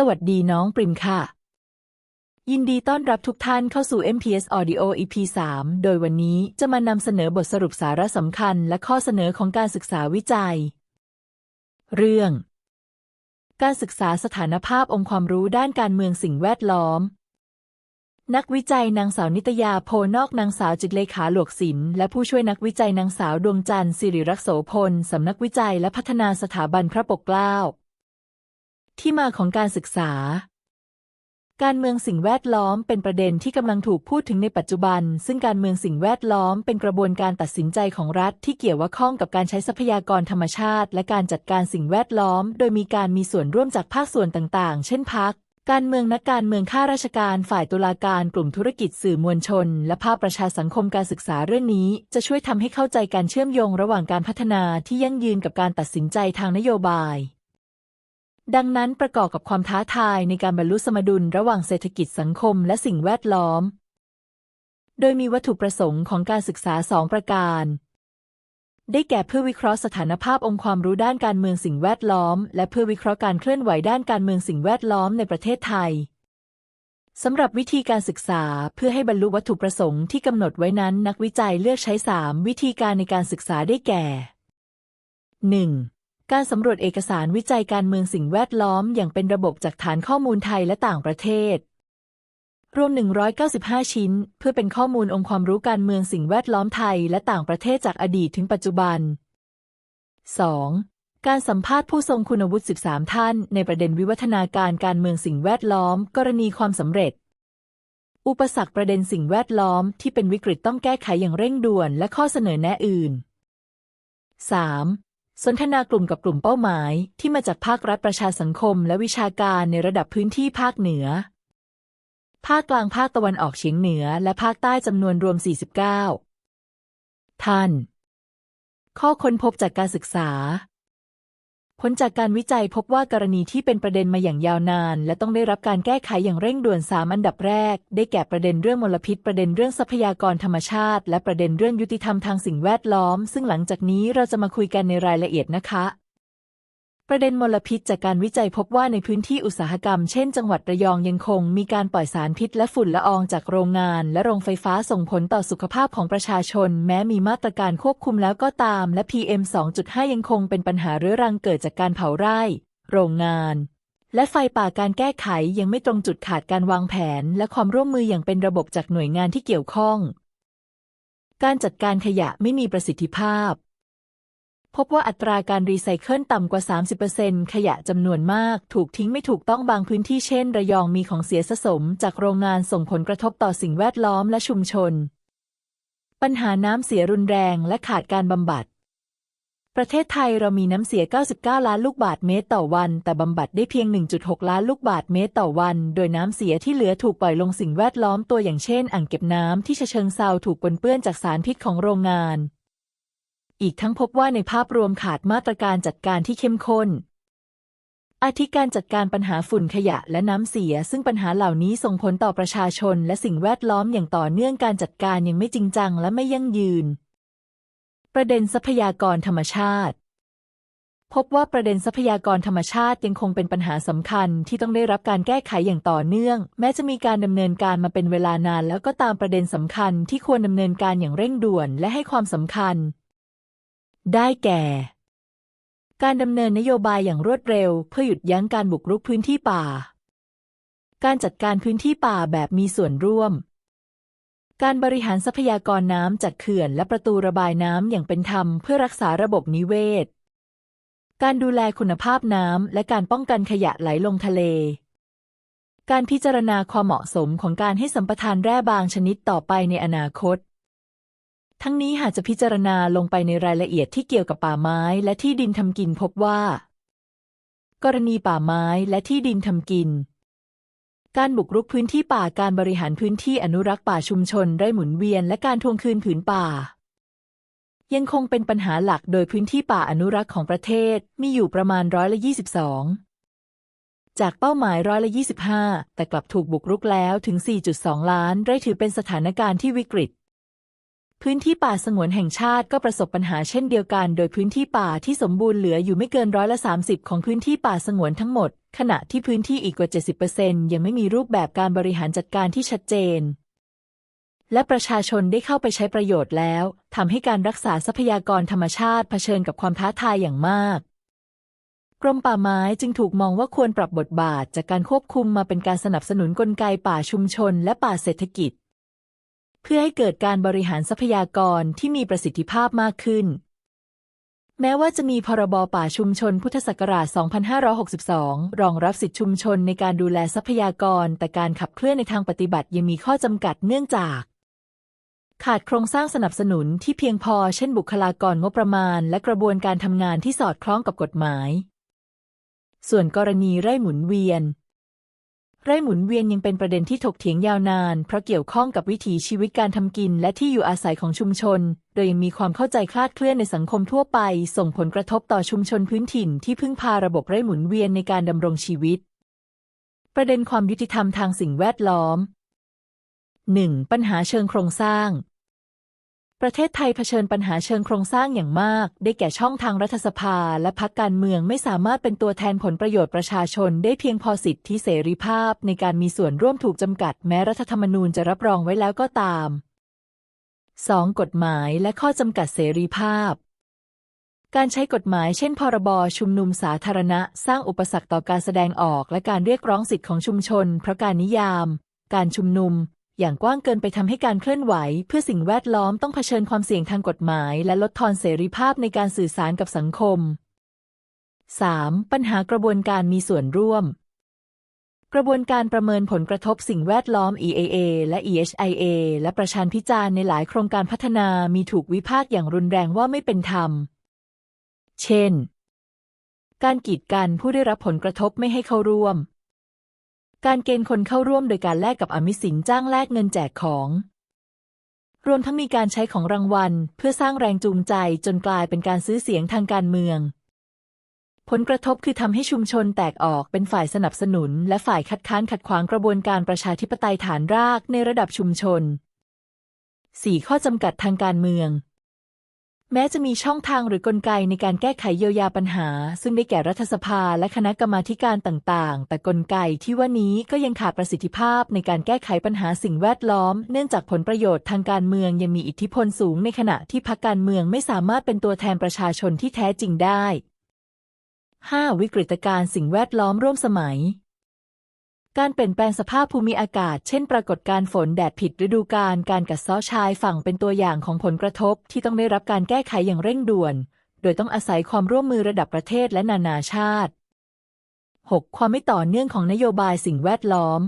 สวัสดีน้องปริมค่ะ ยินดีต้อนรับทุกท่านเข้าสู่ MPS Audio EP 3 โดยวันนี้จะมานำเสนอบทสรุปสาระสำคัญและข้อเสนอของการศึกษาวิจัย เรื่อง การศึกษาสถานภาพองค์ความรู้ด้านการเมืองสิ่งแวดล้อม นักวิจัยนางสาวนิตยาโพนอกนางสาวจิตเลขาหลวกศิลป์และผู้ช่วยนักวิจัยนางสาวดวงจันทร์สิริรักษ์โสพลสำนักวิจัยและพัฒนาสถาบันพระปกเกล้า ที่มาของการศึกษา การเมืองสิ่งแวดล้อมเป็นประเด็นที่กำลังถูกพูดถึงในปัจจุบัน ซึ่งการเมืองสิ่งแวดล้อมเป็นกระบวนการตัดสินใจของรัฐที่เกี่ยวข้องกับการใช้ทรัพยากรธรรมชาติ และการจัดการสิ่งแวดล้อม โดยมีการมีส่วนร่วมจากภาคส่วนต่างๆ เช่นพักการเมืองนักการเมืองข้าราชการฝ่ายตุลาการกลุ่มธุรกิจสื่อมวลชน และภาคประชาสังคมการศึกษาเรื่องนี้ จะช่วยทำให้เข้าใจการเชื่อมโยงระหว่างการพัฒนาที่ยั่งยืนกับการตัดสินใจทางนโยบาย ดังนั้นประกอบกับความท้าทายในการบรรลุสมดุลระหว่างเศรษฐกิจสังคมและสิ่งแวดล้อม โดยมีวัตถุประสงค์ของการศึกษาสองประการ ได้แก่เพื่อวิเคราะห์สถานภาพองค์ความรู้ด้านการเมืองสิ่งแวดล้อม และเพื่อวิเคราะห์การเคลื่อนไหวด้านการเมืองสิ่งแวดล้อมในประเทศไทยสำหรับวิธีการศึกษาเพื่อให้บรรลุวัตถุประสงค์ที่กำหนดไว้นั้น นักวิจัยเลือกใช้ 3 วิธีการในการศึกษาได้แก่ 1. การสำรวจเอกสารวิจัยการเมืองสิ่งแวดล้อมอย่างเป็นระบบจากฐานข้อมูลไทยและต่างประเทศ รวม 195 ชิ้น เพื่อเป็นข้อมูลองค์ความรู้การเมืองสิ่งแวดล้อมไทยและต่างประเทศจากอดีตถึงปัจจุบัน 2. การสัมภาษณ์ผู้ทรงคุณวุฒิ 13 ท่าน ในประเด็นวิวัฒนาการการเมืองสิ่งแวดล้อม กรณีความสำเร็จ อุปสรรคประเด็นสิ่งแวดล้อมที่เป็นวิกฤตต้องแก้ไขอย่างเร่งด่วนและข้อเสนอแนะอื่น 3. สนทนากลุ่มกับกลุ่มเป้าหมาย ที่มาจากภาครัฐประชาสังคม และวิชาการในระดับพื้นที่ภาคเหนือ ภาคกลางภาคตะวันออกเฉียงเหนือ และภาคใต้จำนวนรวม 49 ท่าน ข้อค้นพบจากการศึกษา ผลจากการวิจัยพบว่ากรณีที่เป็นประเด็นมาอย่างยาวนาน และต้องได้รับการแก้ไขอย่างเร่งด่วน3อันดับแรก ได้แก่ประเด็นเรื่องมลพิษ ประเด็นเรื่องทรัพยากรธรรมชาติ และประเด็นเรื่องยุติธรรมทางสิ่งแวดล้อม ซึ่งหลังจากนี้เราจะมาคุยกันในรายละเอียดนะคะ ประเด็นมลพิษจากการวิจัยพบว่าในพื้นที่อุตสาหกรรมเช่นจังหวัดระยองยังคงมีการปล่อยสารพิษและฝุ่นละอองจากโรงงาน และโรงไฟฟ้าส่งผลต่อสุขภาพของประชาชน แม้มีมาตรการควบคุมแล้วก็ตาม และ PM 2.5 ยังคงเป็นปัญหาเรื้อรังเกิดจากการเผาไร่ โรงงาน และไฟป่าการแก้ไขยังไม่ตรงจุดขาดการวางแผน และความร่วมมืออย่างเป็นระบบจากหน่วยงานที่เกี่ยวข้อง การจัดการขยะไม่มีประสิทธิภาพ พบว่าอัตราการรีไซเคิลต่ำกว่า 30%ขยะจำนวนมากถูกทิ้งไม่ถูกต้องบางพื้นที่เช่น ระยองมีของเสียสะสม จากโรงงานส่งผลกระทบต่อสิ่งแวดล้อมและชุมชน ปัญหาน้ำเสียรุนแรงและขาดการบำบัด ประเทศไทยเรามีน้ำเสีย 99 ล้านลูกบาศก์เมตรต่อวัน แต่บำบัดได้เพียง 1.6 ล้านลูกบาศก์เมตรต่อวัน โดยน้ำเสียที่เหลือถูกปล่อยลงสิ่งแวดล้อมตัวอย่างเช่น อ่างเก็บน้ำที่ฉะเชิงเซาถูกปนเปื้อนจากสารพิษของโรงงาน อีกทั้งพบว่าในภาพรวมขาดมาตรการจัดการที่เข้มข้น อาทิการจัดการปัญหาฝุ่นขยะและน้ำเสีย ซึ่งปัญหาเหล่านี้ส่งผลต่อประชาชน และสิ่งแวดล้อมอย่างต่อเนื่องการจัดการยังไม่จริงจังและไม่ยั่งยืน ประเด็นทรัพยากรธรรมชาติ พบว่าประเด็นทรัพยากรธรรมชาติยังคงเป็นปัญหาสำคัญที่ต้องได้รับการแก้ไขอย่างต่อเนื่อง แม้จะมีการดำเนินการมาเป็นเวลานานแล้วก็ตามประเด็นสำคัญที่ควรดำเนินการอย่างเร่งด่วนและให้ความสำคัญ ได้แก่ การดำเนินนโยบายอย่างรวดเร็ว เพื่อหยุดยั้งการบุกรุกพื้นที่ป่า การจัดการพื้นที่ป่าแบบมีส่วนร่วม การบริหารทรัพยากรน้ำจากเขื่อนและประตูระบายน้ำอย่างเป็นธรรมเพื่อรักษาระบบนิเวศ การดูแลคุณภาพน้ำและการป้องกันขยะไหลลงทะเลการพิจารณาความเหมาะสมของการให้สัมปทานแร่บางชนิดต่อไปในอนาคต ทั้งนี้หากจะพิจารณาลงไปในรายละเอียดที่เกี่ยวกับป่าไม้และที่ดินทำกินพบว่า กรณีป่าไม้และที่ดินทำกิน การบุกรุกพื้นที่ป่าการบริหารพื้นที่อนุรักษ์ป่าชุมชนไร่หมุนเวียนและการทวงคืนผืนป่า ยังคงเป็นปัญหาหลักโดยพื้นที่ป่าอนุรักษ์ของประเทศมีอยู่ประมาณร้อยละ22จากเป้าหมายร้อยละ25 แต่กลับถูกบุกรุกแล้วถึง 4.2 ล้าน ไร่ถือเป็นสถานการณ์ที่วิกฤต พื้นที่ป่าสงวนแห่งชาติก็ประสบปัญหาเช่นเดียวกัน โดยพื้นที่ป่าที่สมบูรณ์เหลืออยู่ไม่เกินร้อยละ30 ของพื้นที่ป่าสงวนทั้งหมด ขณะที่พื้นที่อีกกว่า 70%ยังไม่มีรูปแบบการบริหารจัดการที่ชัดเจน และประชาชนได้เข้าไปใช้ประโยชน์แล้วทำให้การรักษาทรัพยากรธรรมชาติเผชิญกับความท้าทายอย่างมาก กรมป่าไม้จึงถูกมองว่าควรปรับบทบาทจากการควบคุมมาเป็นการสนับสนุนกลไกป่าชุมชน และป่าเศรษฐกิจ พื่อให้เกิดการบริหารทรัพยากรที่มีประสิทธิภาพมากขึ้น แม้ว่าจะมีพรบป่าชุมชนพุทธศักราช 2562 รองรับสิทธิชุมชนในการดูแลทรัพยากร แต่การขับเคลื่อนในทางปฏิบัติยังมีข้อจำกัดเนื่องจาก ขาดโครงสร้างสนับสนุนที่เพียงพอ เช่นบุคลากรงบประมาณ และกระบวนการทำงานที่สอดคล้องกับกฎหมาย ส่วนกรณีไร่หมุนเวียน ไร่หมุนเวียนยังเป็นประเด็นที่ถกเถียงยาวนาน เพราะเกี่ยวข้องกับวิถีชีวิตการทำกิน และที่อยู่อาศัยของชุมชน โดยยังมีความเข้าใจคลาดเคลื่อนในสังคมทั่วไป ส่งผลกระทบต่อชุมชนพื้นถิ่นที่พึ่งพาระบบไร่หมุนเวียนในการดำรงชีวิต ประเด็นความยุติธรรมทางสิ่งแวดล้อม 1. ปัญหาเชิงโครงสร้าง ประเทศไทยเผชิญปัญหาเชิงโครงสร้างอย่างมาก ได้แก่ช่องทางรัฐสภาและพักการเมืองไม่สามารถเป็นตัวแทนผลประโยชน์ประชาชน ได้เพียงพอสิทธิเสรีภาพ ในการมีส่วนร่วมถูกจำกัดแม้รัฐธรรมนูญจะรับรองไว้แล้วก็ตาม 2. กฎหมายและข้อจำกัดเสรีภาพ การใช้กฎหมายเช่น พรบ ชุมนุมสาธารณะ สร้างอุปสรรคต่อการแสดงออกและการเรียกร้องสิทธิของชุมชน เพราะการนิยาม การชุมนุม อย่างกว้างเกินไปทำให้การเคลื่อนไหว เพื่อสิ่งแวดล้อมต้องเผชิญความเสี่ยงทางกฎหมาย และลดทอนเสรีภาพในการสื่อสารกับสังคม 3. ปัญหากระบวนการมีส่วนร่วม กระบวนการประเมินผลกระทบสิ่งแวดล้อม EAA และ EHIA และประชันพิจารณ์ในหลายโครงการพัฒนามีถูกวิพากษ์อย่างรุนแรงว่าไม่เป็นธรรม เช่น การกีดกันผู้ได้รับผลกระทบไม่ให้เข้าร่วม การเกณฑ์คนเข้าร่วมโดยการแลกกับอมิสินจ้างแลกเงินแจกของ รวมทั้งมีการใช้ของรางวัล เพื่อสร้างแรงจูงใจจนกลายเป็นการซื้อเสียงทางการเมือง ผลกระทบคือทำให้ชุมชนแตกออกเป็นฝ่ายสนับสนุน และฝ่ายคัดค้านขัดขวางกระบวนการประชาธิปไตยฐานรากในระดับชุมชน 4. ข้อจำกัดทางการเมือง แม้จะมีช่องทางหรือกลไกในการแก้ไขเยียวยาปัญหา ซึ่งได้แก่รัฐสภาและคณะกรรมาธิการต่างๆ แต่กลไกที่ว่านี้ก็ยังขาดประสิทธิภาพในการแก้ไขปัญหาสิ่งแวดล้อม เนื่องจากผลประโยชน์ทางการเมืองยังมีอิทธิพลสูงในขณะที่พรรคการเมืองไม่สามารถเป็นตัวแทนประชาชนที่แท้จริงได้ 5. วิกฤตการณ์สิ่งแวดล้อมร่วมสมัย การเปลี่ยนแปลงสภาพภูมิอากาศ เช่น ปรากฏการณ์ฝนแดดผิดฤดูกาล การกัดเซาะชายฝั่งเป็นตัวอย่างของผลกระทบที่ต้องได้รับการแก้ไขอย่างเร่งด่วน โดยต้องอาศัยความร่วมมือระดับประเทศและนานาชาติ 6. ความไม่ต่อเนื่องของนโยบายสิ่งแวดล้อม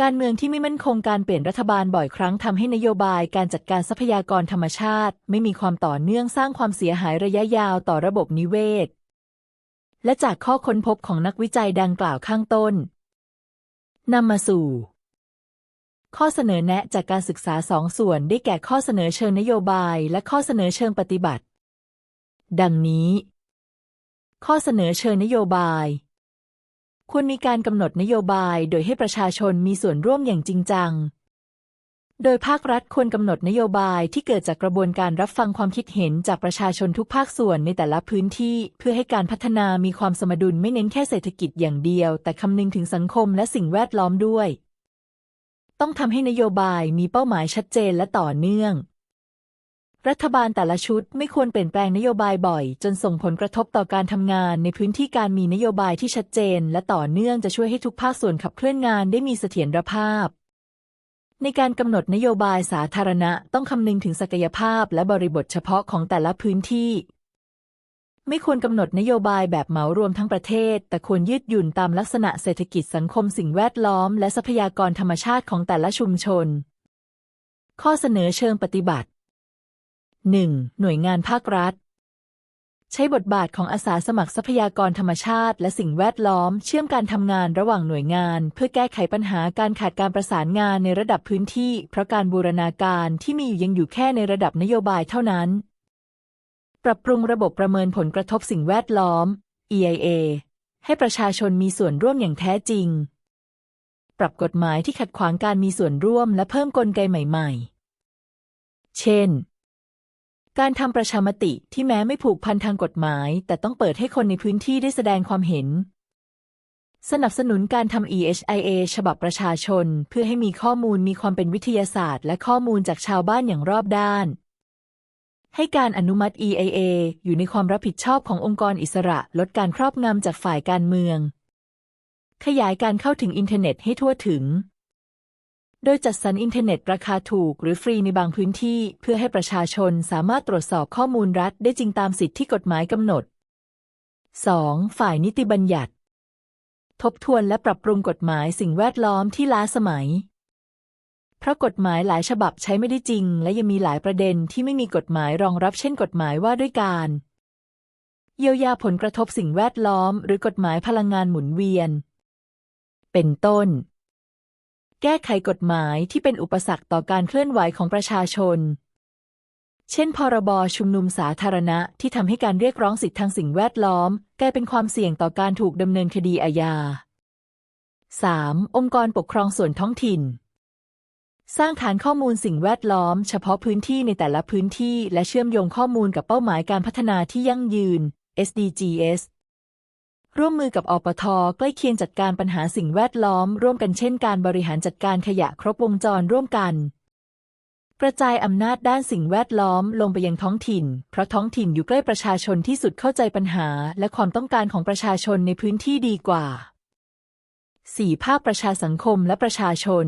การเมืองที่ไม่มั่นคงการเปลี่ยนรัฐบาลบ่อยครั้งทำให้นโยบายการจัดการทรัพยากรธรรมชาติ ไม่มีความต่อเนื่องสร้างความเสียหายระยะยาวต่อระบบนิเวศ และจากข้อค้นพบของนักวิจัยดังกล่าวข้างต้น นำมาสู่ ข้อเสนอแนะจากการศึกษาสองส่วนได้แก่ข้อเสนอเชิงนโยบายและข้อเสนอเชิงปฏิบัติ ดังนี้ ข้อเสนอเชิงนโยบายควรมีการกำหนดนโยบายโดยให้ประชาชนมีส่วนร่วมอย่างจริงจัง โดยภาครัฐควรกำหนดนโยบายที่เกิดจากกระบวนการรับฟังความคิดเห็นจากประชาชนทุกภาคส่วนในแต่ละพื้นที่ เพื่อให้การพัฒนามีความสมดุลไม่เน้นแค่เศรษฐกิจอย่างเดียว แต่คำนึงถึงสังคมและสิ่งแวดล้อมด้วย ต้องทำให้นโยบายมีเป้าหมายชัดเจนและต่อเนื่อง รัฐบาลแต่ละชุดไม่ควรเปลี่ยนแปลงนโยบายบ่อย จนส่งผลกระทบต่อการทำงาน ในพื้นที่การมีนโยบายที่ชัดเจน และต่อเนื่องจะช่วยให้ทุกภาคส่วนขับเคลื่อนงานได้มีเสถียรภาพ ในการกำหนดนโยบายสาธารณะต้องคำนึงถึงศักยภาพและบริบทเฉพาะของแต่ละพื้นที่ ไม่ควรกำหนดนโยบายแบบเหมารวมทั้งประเทศ แต่ควรยืดหยุ่นตามลักษณะเศรษฐกิจสังคมสิ่งแวดล้อม และทรัพยากรธรรมชาติของแต่ละชุมชน ข้อเสนอเชิงปฏิบัติ 1. หน่วยงานภาครัฐ ใช้บทบาทของอาสาสมัครทรัพยากรธรรมชาติ และสิ่งแวดล้อม เชื่อมการทำงานระหว่างหน่วยงาน เพื่อแก้ไขปัญหาการขาดการประสานงานในระดับพื้นที่ เพราะการบูรณาการที่มีอยู่ยังอยู่แค่ในระดับนโยบายเท่านั้น ปรับปรุงระบบประเมินผลกระทบสิ่งแวดล้อม EIA ให้ประชาชนมีส่วนร่วมอย่างแท้จริง ปรับกฎหมายที่ขัดขวางการมีส่วนร่วมและเพิ่มกลไกใหม่ ๆ เช่น การทำประชามติที่แม้ไม่ผูกพันทางกฎหมาย แต่ต้องเปิดให้คนในพื้นที่ได้แสดงความเห็น สนับสนุนการทำ EHIA ฉบับประชาชน เพื่อให้มีข้อมูลมีความเป็นวิทยาศาสตร์ และข้อมูลจากชาวบ้านอย่างรอบด้าน ให้การอนุมัติ EIA อยู่ในความรับผิดชอบขององค์กรอิสระ ลดการครอบงำจากฝ่ายการเมือง ขยายการเข้าถึงอินเทอร์เน็ตให้ทั่วถึง โดยจัดสรรอินเทอร์เน็ตราคาถูกหรือฟรีในบางพื้นที่ เพื่อให้ประชาชนสามารถตรวจสอบข้อมูลรัฐได้จริงตามสิทธิที่กฎหมายกำหนด 2. ฝ่ายนิติบัญญัติ ทบทวนและปรับปรุงกฎหมายสิ่งแวดล้อมที่ล้าสมัย เพราะกฎหมายหลายฉบับใช้ไม่ได้จริง และยังมีหลายประเด็นที่ไม่มีกฎหมายรองรับเช่นกฎหมายว่าด้วยการเยียวยาผลกระทบสิ่งแวดล้อม หรือกฎหมายพลังงานหมุนเวียน เป็นต้น แก้ไขกฎหมายที่เป็นอุปสรรคต่อการเคลื่อนไหวของประชาชน เช่น พรบชุมนุมสาธารณะที่ทำให้การเรียกร้องสิทธิทางสิ่งแวดล้อมกลายเป็นความเสี่ยงต่อการถูกดำเนินคดีอาญา 3. องค์กรปกครองส่วนท้องถิ่น สร้างฐานข้อมูลสิ่งแวดล้อม เฉพาะพื้นที่ในแต่ละพื้นที่ และเชื่อมโยงข้อมูลกับเป้าหมายการพัฒนาที่ยั่งยืน SDGs ร่วมมือกับอปทใกล้เคียงจัดการปัญหาสิ่งแวดล้อม ร่วมกันเช่นการบริหารจัดการขยะครบวงจรร่วมกัน กระจายอำนาจด้านสิ่งแวดล้อมลงไปยังท้องถิ่น เพราะท้องถิ่นอยู่ใกล้ประชาชนที่สุดเข้าใจปัญหา และความต้องการของประชาชนในพื้นที่ดีกว่า 4. ภาคประชาสังคมและประชาชน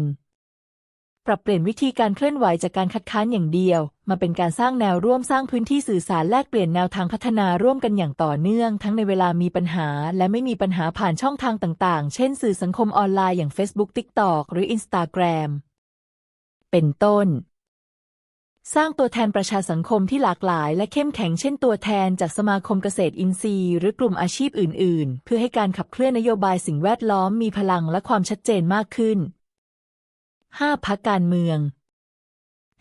ปรับเปลี่ยนวิธีการเคลื่อนไหวจากการคัดค้านอย่างเดียว มาเป็นการสร้างแนวร่วมสร้างพื้นที่สื่อสารแลกเปลี่ยนแนวทางพัฒนาร่วมกันอย่างต่อเนื่อง ทั้งในเวลามีปัญหา และไม่มีปัญหาผ่านช่องทางต่างๆ เช่น สื่อสังคมออนไลน์อย่าง Facebook TikTok หรือ Instagram เป็นต้น สร้างตัวแทนประชาสังคมที่หลากหลาย และเข้มแข็งเช่นตัวแทนจากสมาคมเกษตรอินทรีย์ หรือกลุ่มอาชีพอื่น ๆ เพื่อให้การขับเคลื่อนนโยบายสิ่งแวดล้อมมีพลังและความชัดเจนมากขึ้น 5. พักการเมือง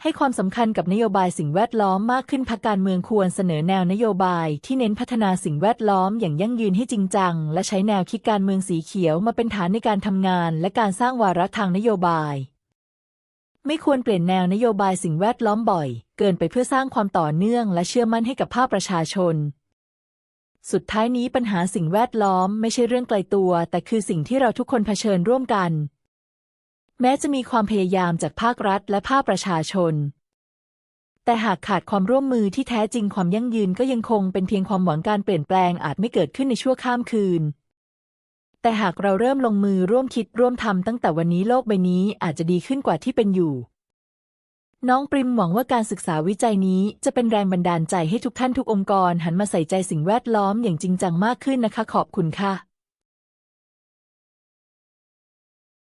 ให้ความสำคัญกับนโยบายสิ่งแวดล้อมมากขึ้นพักการเมืองควรเสนอแนวนโยบายที่เน้นพัฒนาสิ่งแวดล้อมอย่างยั่งยืนให้จริงจัง และใช้แนวคิดการเมืองสีเขียวมาเป็นฐานในการทำงาน และการสร้างวาระทางนโยบาย ไม่ควรเปลี่ยนแนวนโยบายสิ่งแวดล้อมบ่อย เกินไปเพื่อสร้างความต่อเนื่อง และเชื่อมั่นให้กับภาคประชาชนสุดท้ายนี้ปัญหาสิ่งแวดล้อมไม่ใช่เรื่องไกลตัว แต่คือสิ่งที่เราทุกคนเผชิญร่วมกัน แม้จะมีความพยายามจากภาครัฐและภาคประชาชน แต่หากขาดความร่วมมือที่แท้จริงความยั่งยืนก็ยังคงเป็นเพียงความหวังการเปลี่ยนแปลงอาจไม่เกิดขึ้นในชั่วข้ามคืน แต่หากเราเริ่มลงมือร่วมคิดร่วมทำตั้งแต่วันนี้โลกใบนี้อาจจะดีขึ้นกว่าที่เป็นอยู่ น้องปริมหวังว่าการศึกษาวิจัยนี้จะเป็นแรงบันดาลใจให้ทุกท่านทุกองค์กร หันมาใส่ใจสิ่งแวดล้อมอย่างจริงจังมากขึ้นนะคะ ขอบคุณค่ะ